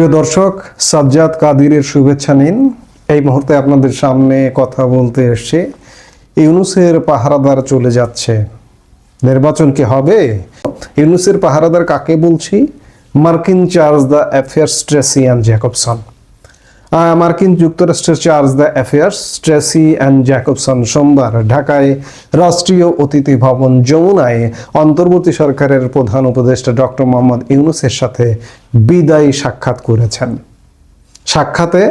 প্রিয় দর্শক, সাজ্জাদ কাদিরের শুভেচ্ছা নিন। এই মুহূর্তে আপনাদের সামনে কথা বলতে এসছে। ইউনুসের পাহারাদার চলে যাচ্ছে। নির্বাচন কি হবে? ইউনুসের পাহারাদার কাকে বলছি? মার্কিন charge d'affaires, Tracey Ann Jacobson. মার্কিন যুক্তরাষ্ট্রের charge d'affaires, Tracey and Jacobson সোমবার ঢাকায় রাষ্ট্রীয় অতিথি ভবন যমুনায় অন্তর্বর্তী সরকারের প্রধান উপদেষ্টা ডক্টর মোহাম্মদ ইউনুসের সাথে বিদায়ী সাক্ষাৎ করেছেন। সাক্ষাতে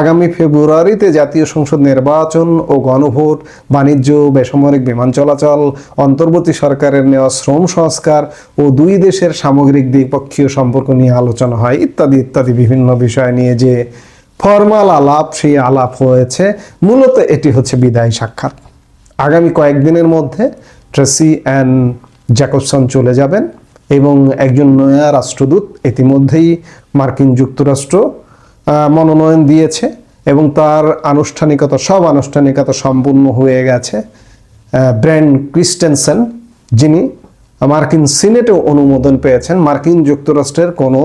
আগামী ফেব্রুয়ারিতে জাতীয় সংসদ নির্বাচন ও গণভোট, বাণিজ্য, বেসামরিক বিমান চলাচল, অন্তর্বর্তী সরকারের নেওয়া শ্রম সংস্কার ও দুই দেশের সামগ্রিক দ্বিপক্ষীয় সম্পর্ক নিয়ে আলোচনা হয় ইত্যাদি ইত্যাদি বিভিন্ন বিষয় নিয়ে যে ফরমাল আলাপ, সেই আলাপ হয়েছে। মূলত এটি হচ্ছে বিদায়ী সাক্ষাৎ। আগামী কয়েকদিনের মধ্যে ট্রেসি অ্যান্ড জ্যাকবসন চলে যাবেন এবং একজন নয়া রাষ্ট্রদূত ইতিমধ্যেই মার্কিন যুক্তরাষ্ট্র মনোনয়ন দিয়েছে এবং তার আনুষ্ঠানিকতা, সব আনুষ্ঠানিকতা সম্পূর্ণ হয়ে গেছে। ব্র্যান্ড ক্রিস্টেনসেন, যিনি মার্কিন সিনেটেও অনুমোদন পেয়েছেন। মার্কিন যুক্তরাষ্ট্রের কোনো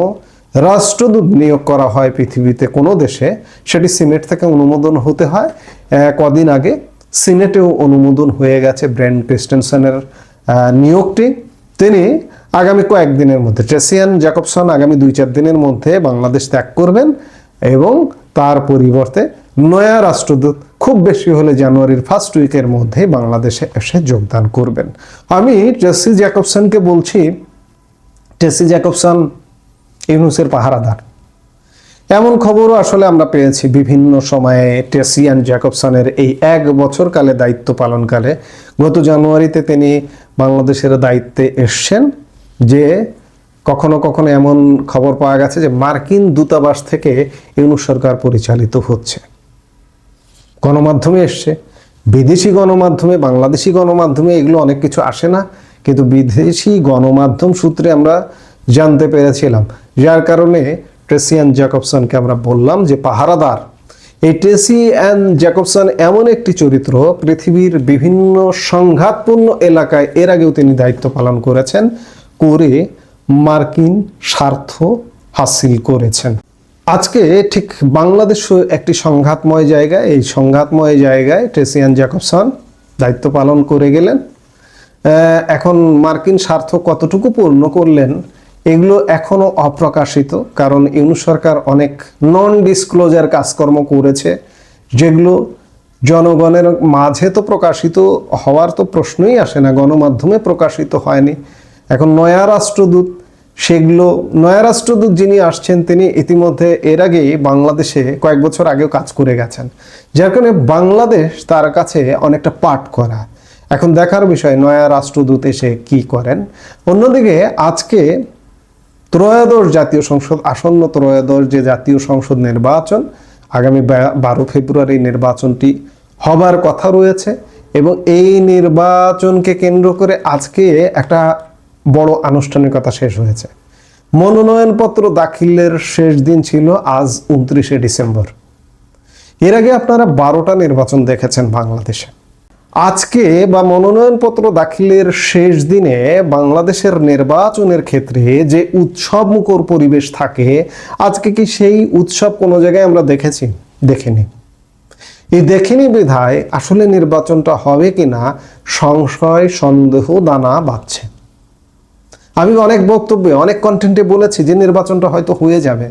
রাষ্ট্রদূত নিয়োগ করা হয় পৃথিবীতে কোনো দেশে, সেটি সিনেট থেকে অনুমোদন হতে হয়। কদিন আগে সিনেটেও অনুমোদন হয়ে গেছে ব্র্যান্ড ক্রিস্টেনসেনের নিয়োগটি। তিনি আগামী কয়েকদিনের মধ্যে, ট্রেসিয়ান জ্যাকবসন আগামী দুই চার দিনের মধ্যে বাংলাদেশ ত্যাগ করবেন এবং তার পরিবর্তে নয়া রাষ্ট্রদূত খুব বেশি হলে জানুয়ারির ফার্স্ট উইকের মধ্যে বাংলাদেশে এসে যোগদান করবেন। আমি ট্রেসি জ্যাকবসনকে বলছি, ট্রেসি জ্যাকবসন ইউনুসের পাহারাদার। এমন খবরও আসলে আমরা পেয়েছি বিভিন্ন সময়ে টেসিয়ান জ্যাকবসনের এই এক বছর কালে দায়িত্ব পালনকালে। গত জানুয়ারিতে তিনি বাংলাদেশের দায়িত্বে এসছেন যে কখনো কখনো এমন খবর পাওয়া গেছে যে মার্কিন দূতাবাস থেকে ইউনুস সরকার পরিচালিত হচ্ছে। গণমাধ্যমে এসছে। বিদেশি গণমাধ্যমে, বাংলাদেশি গণমাধ্যমে এগুলো অনেক কিছু আসে না। কিন্তু বিদেশি গণমাধ্যম সূত্রে আমরা জানতে পেরেছিলাম। যার কারণে ট্রেসিয়ান জ্যাকবসনকে আমরা বললাম যে পাহারাদার। এই ট্রেসি অ্যান্ড জ্যাকবসন এমন একটি চরিত্র, পৃথিবীর বিভিন্ন সংঘাতপূর্ণ এলাকায় এর আগেও তিনি দায়িত্ব পালন করেছেন, করে মার্কিন স্বার্থ হাসিল করেছেন। আজকে ঠিক বাংলাদেশ একটি সংঘাতময় জায়গায়, এই সংঘাতময় জায়গায় ট্রেসিয়ান জ্যাকবসন দায়িত্ব পালন করে গেলেন। এখন মার্কিন স্বার্থ কতটুকু পূর্ণ করলেন এগুলো এখনও অপ্রকাশিত, কারণ ইউনু সরকার অনেক নন ডিসক্লোজার কাজকর্ম করেছে, যেগুলো জনগণের মাঝে তো প্রকাশিত হওয়ার তো প্রশ্নই আসে না, গণমাধ্যমে প্রকাশিত হয়নি। এখন নয়া রাষ্ট্রদূত, সেগুলো, নয়া রাষ্ট্রদূত যিনি আসছেন, তিনি ইতিমধ্যে এর আগেই বাংলাদেশে কয়েক বছর আগেও কাজ করে গেছেন। যার কারণে বাংলাদেশ তার কাছে অনেকটা পাঠ করা। এখন দেখার বিষয়, নয়া রাষ্ট্রদূত এসে কি করেন? অন্যদিকে আজকে ত্রয়োদশ জাতীয় সংসদ, আসন্ন ত্রয়োদশ যে জাতীয় সংসদ নির্বাচন, আগামী বারো ফেব্রুয়ারি নির্বাচনটি হবার কথা রয়েছে এবং এই নির্বাচনকে কেন্দ্র করে আজকে একটা বড় আনুষ্ঠানিকতা শেষ হয়েছে। মনোনয়নপত্র দাখিলের শেষ দিন ছিল আজ উনত্রিশে ডিসেম্বর। এর আগে আপনারা বারোটা নির্বাচন দেখেছেন বাংলাদেশে। আজকে বা মনোনয়নপত্র দাখিলের শেষ দিনে বাংলাদেশের নির্বাচনের ক্ষেত্রে যে উৎসব মুখর পরিবেশ থাকে, আজকে কি সেই উৎসব কোনো জায়গায় আমরা দেখেছি? দেখিনি। এই দেখিনি বিধায় আসলে নির্বাচনটা হবে কিনা সংশয়, সন্দেহ, দানা বাঁধছে। আমি অনেক বক্তব্যে, অনেক কন্টেন্টে বলেছি যে নির্বাচনটা হয়তো হয়ে যাবে।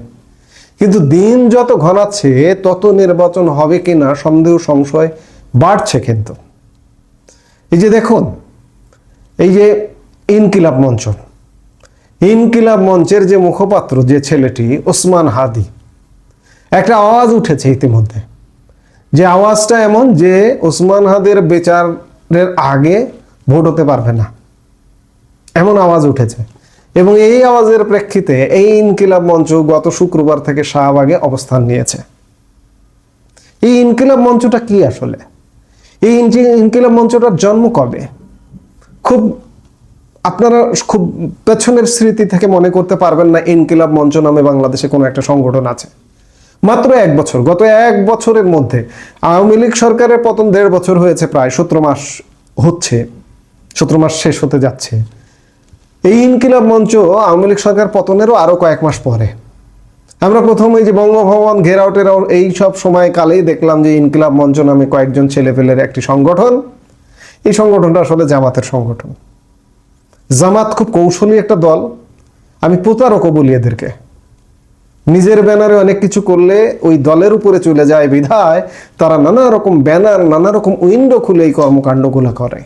কিন্তু দিন যত ঘনাচ্ছে, তত নির্বাচন হবে কিনা সন্দেহ, সংশয় বাড়ছে কিন্তু। এই যে দেখুন, এই যে ইনকিলাব মঞ্চ, ইনকিলাব মঞ্চের যে মুখপাত্র যে ছেলেটি, ওসমান হাদি, একটা আওয়াজ উঠেছে ইতিমধ্যে। যে আওয়াজটা এমন যে ওসমান হাদের বেচারের আগে ভোট হতে পারবে না। এমন আওয়াজ উঠেছে। এবং এই আওয়াজের প্রেক্ষিতে এই ইনকিলাব মঞ্চ গত শুক্রবার থেকে শাহবাগে অবস্থান নিয়েছে। এই ইনকিলাব মঞ্চটা কি আসলে? এই ইনকি- ইনকিলাব মঞ্চটার জন্ম কবে? খুব আপনারা খুব পেছনের স্মৃতি থেকে মনে করতে পারবেন না ইনকিলাব মঞ্চ নামে বাংলাদেশে কোনো একটা সংগঠন আছে। মাত্র এক বছর, গত এক বছরের মধ্যে আওয়ামী লীগ সরকারের পতন দেড় বছর হয়েছে প্রায়, সতেরো মাস হচ্ছে, সতেরো মাস শেষ হতে যাচ্ছে। এই ইনকিলাব মঞ্চ আওয়ামী লীগ সরকার পতনেরও আরও কয়েক মাস পরে। আমরা প্রথম যে বঙ্গভবন ঘেরাও টেরাও এই সব সময় কালেই দেখলাম যে ইনকিলাব মঞ্চ নামে কয়েকজন ছেলেপেলের একটি সংগঠন। এই সংগঠনটা আসলে জামাতের সংগঠন। জামাত খুব কৌশলী একটা দল। আমি প্রতারকও বলি এদেরকে। নিজের ব্যানারে অনেক কিছু করলে ওই দলের উপরে চলে যায় বিধায়। তারা নানা রকম ব্যানার, নানা রকম উইন্ডো খুলে এই কর্মকাণ্ডগুলো করে।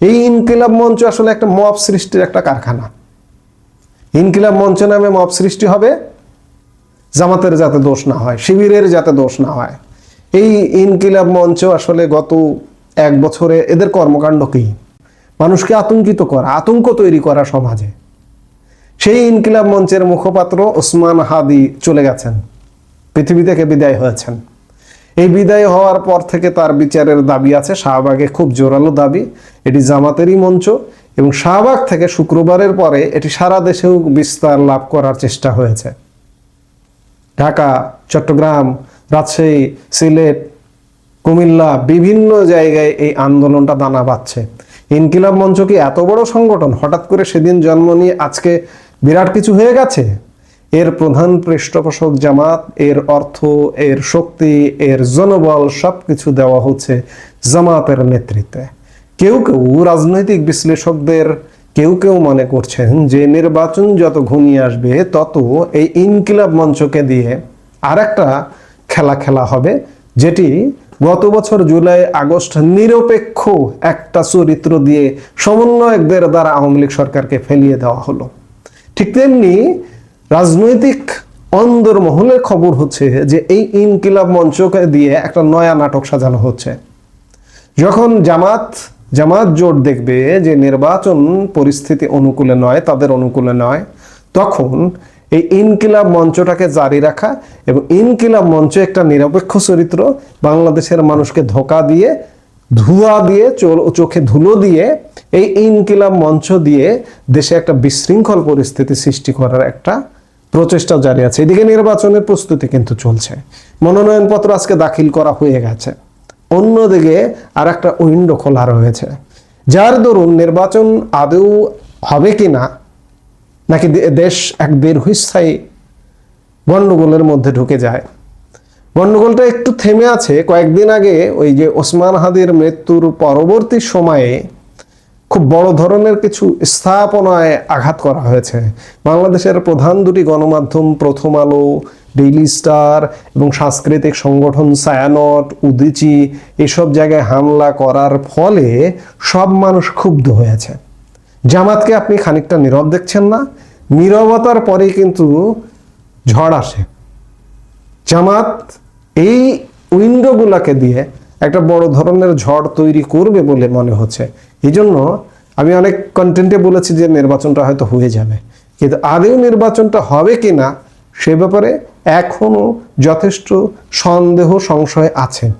এই ইনকিলাব মঞ্চ আসলে একটা মপ সৃষ্টির একটা কারখানা। ইনকিলাব মঞ্চ নামে মপ সৃষ্টি হবে। জামাতের যাতে দোষ না হয়, শিবিরের যাতে দোষ না হয়। এই ইনকিলাব মঞ্চ আসলে গত এক বছরে এদের কর্মকাণ্ড কি মানুষকে আতঙ্কিত করা, আতঙ্ক তৈরি করা সমাজে। সেই ইনকিলাব মঞ্চের মুখপাত্র ওসমান হাদি চলে গেছেন, পৃথিবী থেকে বিদায় হয়েছেন। এই বিদায় হওয়ার পর থেকে তার বিচারের দাবি আছে, শাহবাগে খুব জোরালো দাবি, এটি জামাতেরই মঞ্চ এবং শাহবাগ থেকে শুক্রবারের পরে এটি সারা দেশেও বিস্তার লাভ করার চেষ্টা হয়েছে। ঢাকা, চট্টগ্রাম, রাজশাহী, সিলেট, কুমিল্লা বিভিন্ন জায়গায় এই আন্দোলনটা দানা পাচ্ছে ইনকিলাব মঞ্চ কি এত বড় সংগঠন? হঠাৎ করে সেদিন জন্ম নিয়ে আজকে বিরাট কিছু হয়ে গেছে? এর প্রধান পৃষ্ঠপোষক জামাত, এর অর্থ, এর শক্তি, এর জনবল সব কিছু দেওয়া হচ্ছে জামাতের নেতৃত্বে। কেউ কেউ রাজনৈতিক বিশ্লেষকদের কেউ কেউ মনে করছেন যে নির্বাচন যত ঘনিয়ে আসবে, তত এই ইনকিলাব মঞ্চকে দিয়ে আর একটা খেলা খেলা হবে, যেটি গত বছর জুলাই, আগস্ট নিরপেক্ষ একটা চরিত্র দিয়ে সমন্বয়কদের দ্বারা আওয়ামী লীগ সরকারকে ফেলিয়ে দেওয়া হলো। ঠিক তেমনি রাজনৈতিক অন্দর মহলের খবর হচ্ছে যে এই ইনকিলাব মঞ্চকে দিয়ে একটা নয়া নাটক সাজানো হচ্ছে। যখন জামাত জামাত জোট দেখবে যে নির্বাচন পরিস্থিতি অনুকূলে নয়, তাদের অনুকূলে নয়, তখন এই ইনকিলাব মঞ্চটাকে জারি রাখা এবং ইনকিলাব মঞ্চ একটা নিরপেক্ষ চরিত্র বাংলাদেশের মানুষকে ধোকা দিয়ে, ধুয়া দিয়ে চোখে ধুলো দিয়ে এই ইনকিলাব মঞ্চ দিয়ে দেশে একটা বিশৃঙ্খল পরিস্থিতি সৃষ্টি করার একটা প্রচেষ্টা জারি আছে। এদিকে নির্বাচনের প্রস্তুতি কিন্তু চলছে। মনোনয়নপত্র আজকে দাখিল করা হয়ে গেছে। অন্যদিকে আর একটা উইন্ডো খোলা রয়েছে। যার দরুন নির্বাচন আদৌ হবে কি না নাকি দেশ এক দীর্ঘস্থায়ী গণ্ডগোলের মধ্যে ঢুকে যায়? গণ্ডগোলটা একটু থেমে আছে। কয়েকদিন আগে ওই যে ওসমান হাদির মৃত্যুর পরবর্তী সময়ে খুব বড় ধরনের কিছু স্থাপনায় আঘাত করা হয়েছে। বাংলাদেশের প্রধান দুটি গণমাধ্যম প্রথম আলো ডেইলি স্টার এবং সাংস্কৃতিক সংগঠন সায়ানট উদিচি এসব জায়গায় হামলা করার ফলে সব মানুষ ক্ষুব্ধ হয়েছে। জামাতকে আপনি খানিকটা নীরব দেখছেন না। নীরবতার পরে কিন্তু ঝড় আসে। জামাত এই উইন্ডোগুলোকে দিয়ে একটা বড় ধরনের ঝড় তৈরি করবে বলে মনে হচ্ছে। এই জন্য আমি অনেক কন্টেন্টে বলেছি যে নির্বাচনটা হয়তো হয়ে যাবে। কিন্তু আদেও নির্বাচনটা হবে কি না সে ব্যাপারে এখনও যথেষ্ট সন্দেহ, সংশয় আছে।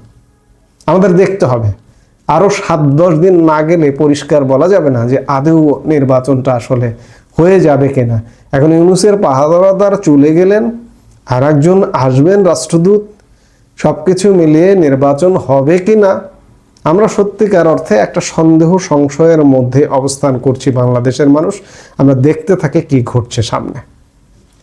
আমাদের দেখতে হবে। আরও সাত, দশ দিন না গেলে পরিষ্কার বলা যাবে না যে আদৌ নির্বাচনটা আসলে হয়ে যাবে কিনা। এখন ইউনুসের পাহাদার চলে গেলেন আর একজন আসবেন রাষ্ট্রদূত সব কিছু মিলিয়ে নির্বাচন হবে কি না আমরা সত্যিকার অর্থে একটা সন্দেহ, সংশয়ের মধ্যে অবস্থান করছি বাংলাদেশের মানুষ। আমরা দেখতে থাকি কি ঘটছে সামনে।